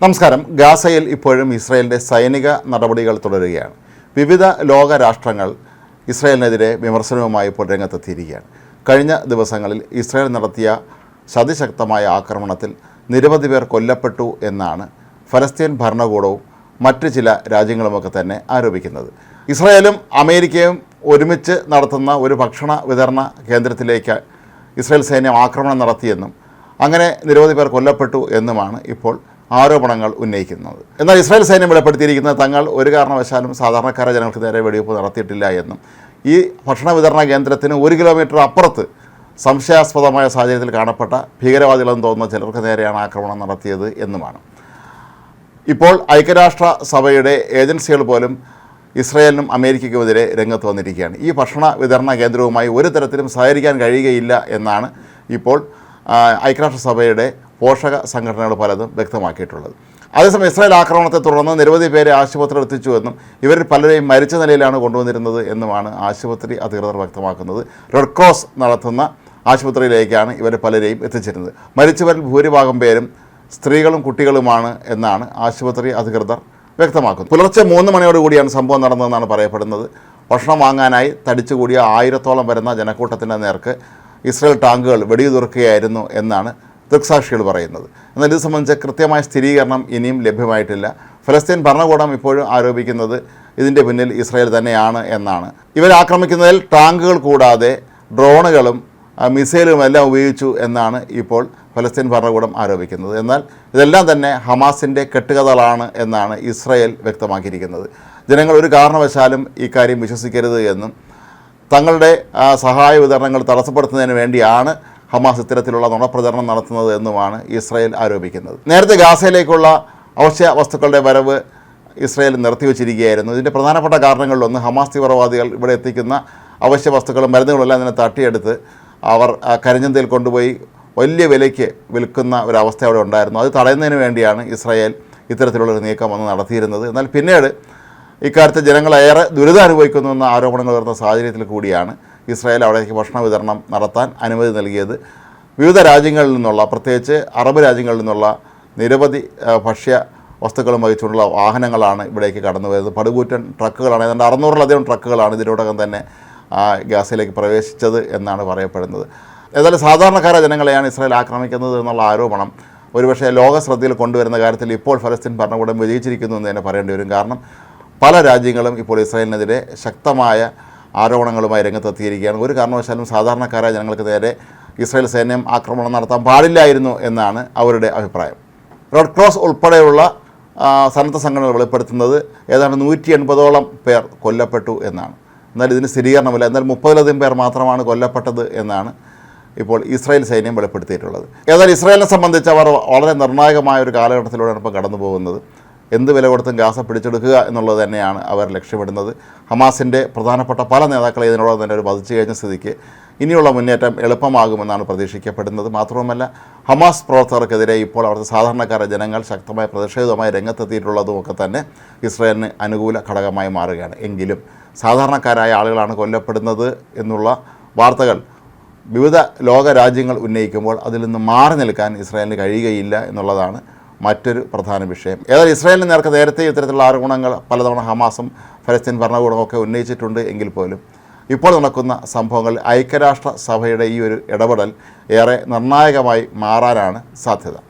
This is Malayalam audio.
നമസ്കാരം. ഗാസയിൽ ഇപ്പോഴും ഇസ്രായേലിന്റെ സൈനിക നടപടികൾ തുടരുകയാണ്. വിവിധ ലോക രാഷ്ട്രങ്ങൾ ഇസ്രായേലിനെതിരെ വിമർശനവുമായി ഇപ്പോൾ രംഗത്തെത്തിയിരിക്കുകയാണ്. കഴിഞ്ഞ ദിവസങ്ങളിൽ ഇസ്രായേൽ നടത്തിയ ശതിശക്തമായ ആക്രമണത്തിൽ നിരവധി പേർ കൊല്ലപ്പെട്ടു എന്നാണ് ഫലസ്തീൻ ഭരണകൂടവും മറ്റ് ചില രാജ്യങ്ങളുമൊക്കെ തന്നെ ആരോപിക്കുന്നത്. ഇസ്രായേലും അമേരിക്കയും ഒരുമിച്ച് നടത്തുന്ന ഒരു ഭക്ഷണ വിതരണ കേന്ദ്രത്തിലേക്ക് ഇസ്രായേൽ സൈന്യം ആക്രമണം നടത്തിയെന്നും അങ്ങനെ നിരവധി പേർ കൊല്ലപ്പെട്ടു എന്നുമാണ് ഇപ്പോൾ ആരോപണങ്ങൾ ഉന്നയിക്കുന്നത്. എന്നാൽ ഇസ്രായേൽ സൈന്യം വെളിപ്പെടുത്തിയിരിക്കുന്നത് തങ്ങൾ ഒരു കാരണവശാലും സാധാരണക്കാരെ ജനങ്ങൾക്ക് നേരെ വെടിവെപ്പ് നടത്തിയിട്ടില്ല എന്നും ഈ ഭക്ഷണ വിതരണ കേന്ദ്രത്തിന് ഒരു കിലോമീറ്റർ അപ്പുറത്ത് സംശയാസ്പദമായ സാഹചര്യത്തിൽ കാണപ്പെട്ട ഭീകരവാദികളെന്ന് തോന്നുന്ന ചിലർക്ക് നേരെയാണ് ആക്രമണം നടത്തിയത് എന്നുമാണ്. ഇപ്പോൾ ഐക്യരാഷ്ട്ര സഭയുടെ ഏജൻസികൾ പോലും ഇസ്രയേലിനും അമേരിക്കയ്ക്കുമെതിരെ രംഗത്ത് വന്നിരിക്കുകയാണ്. ഈ ഭക്ഷണ വിതരണ കേന്ദ്രവുമായി ഒരു തരത്തിലും സഹകരിക്കാൻ കഴിയുകയില്ല എന്നാണ് ഇപ്പോൾ ഐക്യരാഷ്ട്രസഭയുടെ ഐക്യരാഷ്ട്ര സഭയുടെ പോഷക സംഘടനകൾ പലതും വ്യക്തമാക്കിയിട്ടുള്ളത്. അതേസമയം ഇസ്രായേൽ ആക്രമണത്തെ തുടർന്ന് നിരവധി പേരെ ആശുപത്രിയിൽ എത്തിച്ചുവെന്നും ഇവരിൽ പലരെയും മരിച്ച നിലയിലാണ് കൊണ്ടുവന്നിരുന്നത് എന്നുമാണ് ആശുപത്രി അധികൃതർ വ്യക്തമാക്കുന്നത്. റെഡ് ക്രോസ് നടത്തുന്ന ആശുപത്രിയിലേക്കാണ് ഇവർ പലരെയും എത്തിച്ചിരുന്നത്. മരിച്ചവരിൽ ഭൂരിഭാഗം പേരും സ്ത്രീകളും കുട്ടികളുമാണ് എന്നാണ് ആശുപത്രി അധികൃതർ വ്യക്തമാക്കുന്നത്. പുലർച്ചെ മൂന്ന് മണിയോടുകൂടിയാണ് സംഭവം നടന്നതെന്നാണ് പറയപ്പെടുന്നത്. ഭക്ഷണം വാങ്ങാനായി തടിച്ചുകൂടിയ ആയിരത്തോളം വരുന്ന ജനക്കൂട്ടത്തിന്റെ നേർക്ക് ഇസ്രയേൽ ടാങ്കുകൾ വെടിയുതിർക്കുകയായിരുന്നു എന്നാണ് ദൃക്സാക്ഷികൾ പറയുന്നത്. എന്നാൽ ഇത് സംബന്ധിച്ച കൃത്യമായ സ്ഥിരീകരണം ഇനിയും ലഭ്യമായിട്ടില്ല. ഫലസ്തീൻ ഭരണകൂടം ഇപ്പോഴും ആരോപിക്കുന്നത് ഇതിന്റെ പിന്നിൽ ഇസ്രായേൽ തന്നെയാണ് എന്നാണ്. ഇവരാക്രമിക്കുന്നതിൽ ടാങ്കുകൾ കൂടാതെ ഡ്രോണുകളും മിസൈലും എല്ലാം ഉപയോഗിച്ചു എന്നാണ് ഇപ്പോൾ ഫലസ്തീൻ ഭരണകൂടം ആരോപിക്കുന്നത്. എന്നാൽ ഇതെല്ലാം തന്നെ ഹമാസിന്റെ കെട്ടുകഥകളാണ് എന്നാണ് ഇസ്രായേൽ വ്യക്തമാക്കിയിരിക്കുന്നത്. ജനങ്ങൾ ഒരു കാരണവശാലും ഇക്കാര്യം വിശ്വസിക്കരുത് എന്നും തങ്ങളുടെ സഹായ വിതരണങ്ങൾ തടസ്സപ്പെടുത്തുന്നതിന് വേണ്ടിയാണ് ഹമാസ് ഇത്തരത്തിലുള്ള നുണപ്രചരണം നടത്തുന്നത് എന്നുമാണ് ഇസ്രായേൽ ആരോപിക്കുന്നത്. നേരത്തെ ഗാസയിലേക്കുള്ള അവശ്യ വസ്തുക്കളുടെ വരവ് ഇസ്രായേൽ നിർത്തിവെച്ചിരിക്കുകയായിരുന്നു. ഇതിന്റെ പ്രധാനപ്പെട്ട കാരണങ്ങളിലൊന്ന് ഹമാസ് തീവ്രവാദികൾ ഇവിടെ എത്തിക്കുന്ന അവശ്യ വസ്തുക്കളും മരുന്നുകളെല്ലാം തന്നെ തട്ടിയെടുത്ത് അവർ കരിഞ്ചന്തയിൽ കൊണ്ടുപോയി വലിയ വിലയ്ക്ക് വിൽക്കുന്ന ഒരവസ്ഥ അവിടെ ഉണ്ടായിരുന്നു. അത് തടയുന്നതിന് വേണ്ടിയാണ് ഇസ്രായേൽ ഇത്തരത്തിലുള്ളൊരു നീക്കം വന്ന് നടത്തിയിരുന്നത്. എന്നാൽ പിന്നീട് ഇക്കാര്യത്തിൽ ജനങ്ങളേറെ ദുരിതം അനുഭവിക്കുന്നു എന്ന ആരോപണങ്ങൾ ഉയർന്ന സാഹചര്യത്തിൽ കൂടിയാണ് ഇസ്രായേൽ അവിടേക്ക് ഭക്ഷണ വിതരണം നടത്താൻ അനുമതി നൽകിയത് വിവിധ രാജ്യങ്ങളിൽ നിന്നുള്ള പ്രത്യേകിച്ച് അറബ് രാജ്യങ്ങളിൽ നിന്നുള്ള നിരവധി ഭക്ഷ്യ വസ്തുക്കളും വഹിച്ചുകൊണ്ടുള്ള വാഹനങ്ങളാണ് ഇവിടേക്ക് കടന്നു വരുന്നത് പടുകൂറ്റൻ ട്രക്കുകളാണ് ഏതാണ്ട് അറുന്നൂറിലധികം ട്രക്കുകളാണ് ഇതിനോടകം തന്നെ ഗാസയിലേക്ക് പ്രവേശിച്ചത് എന്നാണ് പറയപ്പെടുന്നത്. ഏതായാലും സാധാരണക്കാരായ ജനങ്ങളെയാണ് ഇസ്രായേൽ ആക്രമിക്കുന്നത് എന്നുള്ള ആരോപണം ഒരുപക്ഷെ ലോക ശ്രദ്ധയിൽ കൊണ്ടുവരുന്ന കാര്യത്തിൽ ഇപ്പോൾ ഫലസ്തീൻ ഭരണകൂടം വിജയിച്ചിരിക്കുന്നു എന്ന് തന്നെ പറയേണ്ടി വരും. കാരണം പല രാജ്യങ്ങളും ഇപ്പോൾ ഇസ്രായേലിനെതിരെ ശക്തമായ ആരോപണങ്ങളുമായി രംഗത്തെത്തിയിരിക്കുകയാണ്. ഒരു കാരണവശാലും സാധാരണക്കാരായ ജനങ്ങൾക്ക് നേരെ ഇസ്രായേൽ സൈന്യം ആക്രമണം നടത്താൻ പാടില്ലായിരുന്നു എന്നാണ് അവരുടെ അഭിപ്രായം. റെഡ് ക്രോസ് ഉൾപ്പെടെയുള്ള സന്നദ്ധ സംഘടനകൾ വെളിപ്പെടുത്തുന്നത് ഏതാണ്ട് നൂറ്റി എൺപതോളം പേർ കൊല്ലപ്പെട്ടു എന്നാണ്. എന്നാൽ ഇതിന് സ്ഥിരീകരണമില്ല. എന്നാൽ മുപ്പതിലധികം പേർ മാത്രമാണ് കൊല്ലപ്പെട്ടത് എന്നാണ് ഇപ്പോൾ ഇസ്രായേൽ സൈന്യം വെളിപ്പെടുത്തിയിട്ടുള്ളത്. ഏതായാലും ഇസ്രായേലിനെ സംബന്ധിച്ച് അവർ വളരെ നിർണായകമായ ഒരു കാലഘട്ടത്തിലൂടെയാണ് ഇപ്പോൾ കടന്നു പോകുന്നത് എന്ത് വില കൊടുത്തും ഗാസ പിടിച്ചെടുക്കുക എന്നുള്ളത് തന്നെയാണ് അവർ ലക്ഷ്യമിടുന്നത്. ഹമാസിന്റെ പ്രധാനപ്പെട്ട പല നേതാക്കളെ ഇതിനോടൊപ്പം തന്നെ ഒരു വധിച്ചു കഴിഞ്ഞ സ്ഥിതിക്ക് ഇനിയുള്ള മുന്നേറ്റം എളുപ്പമാകുമെന്നാണ് പ്രതീക്ഷിക്കപ്പെടുന്നത്. മാത്രവുമല്ല ഹമാസ് പ്രവർത്തകർക്കെതിരെ ഇപ്പോൾ അവിടുത്തെ സാധാരണക്കാരെ ജനങ്ങൾ ശക്തമായ പ്രതിഷേധവുമായി രംഗത്തെത്തിയിട്ടുള്ളതുമൊക്കെ തന്നെ ഇസ്രയേലിന് അനുകൂല ഘടകമായി മാറുകയാണ്. എങ്കിലും സാധാരണക്കാരായ ആളുകളാണ് കൊല്ലപ്പെടുന്നത് എന്നുള്ള വാർത്തകൾ വിവിധ ലോക രാജ്യങ്ങൾ ഉന്നയിക്കുമ്പോൾ അതിൽ നിന്ന് മാറി നിൽക്കാൻ ഇസ്രായേലിന് കഴിയുകയില്ല എന്നുള്ളതാണ് മറ്റൊരു പ്രധാന വിഷയം. ഏതായാലും ഇസ്രായേലിന് നേർക്ക് നേരത്തെ ഇത്തരത്തിലുള്ള ആരോപണങ്ങൾ പലതവണ ഹമാസും ഫലസ്തീൻ ഭരണകൂടവും ഒക്കെ ഉന്നയിച്ചിട്ടുണ്ട് എങ്കിൽ പോലും ഇപ്പോൾ നടക്കുന്ന സംഭവങ്ങൾ ഐക്യരാഷ്ട്ര സഭയുടെ ഈ ഒരു ഇടപെടൽ ഏറെ നിർണായകമായി മാറാനാണ് സാധ്യത.